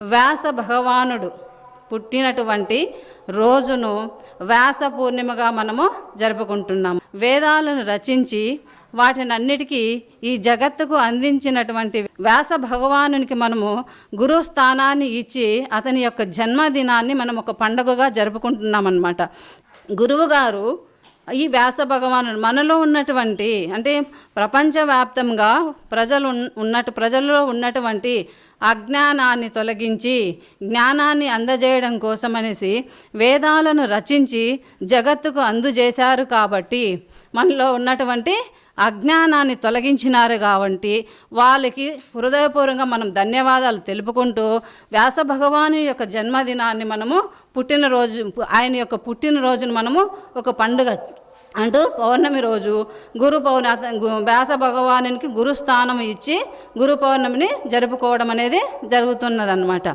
వ్యాస భగవానుడు పుట్టినటువంటి రోజును వ్యాస పూర్ణిమగా మనము జరుపుకుంటున్నాం. వేదాలను రచించి వాటిని అన్నిటికీ ఈ జగత్తుకు అందించినటువంటి వ్యాస భగవానునికి మనము గురు స్థానాన్ని ఇచ్చి అతని యొక్క జన్మదినాన్ని మనం ఒక పండుగగా జరుపుకుంటున్నాం అన్నమాట గురువుగారు ఈ వ్యాస భగవానుడు మనలో ఉన్నటువంటి అంటే ప్రపంచవ్యాప్తంగా ప్రజలు ఉన్నట్టు ప్రజల్లో ఉన్నటువంటి అజ్ఞానాన్ని తొలగించి జ్ఞానాన్ని అందజేయడం కోసమనేసి వేదాలను రచించి జగత్తుకు అందజేశారు కాబట్టి మనలో ఉన్నటువంటి అజ్ఞానాన్ని తొలగించినారు కాబట్టి వాళ్ళకి హృదయపూర్వకంగా మనం ధన్యవాదాలు తెలుపుకుంటూ వ్యాస భగవాను యొక్క జన్మదినాన్ని మనము పుట్టినరోజు ఆయన యొక్క పుట్టినరోజును మనము ఒక పండుగ అంటూ పౌర్ణమి రోజు గురు పౌర్ణ వ్యాస భగవానునికి గురుస్థానం ఇచ్చి గురు పౌర్ణమిని జరుపుకోవడం అనేది జరుగుతున్నదన్నమాట.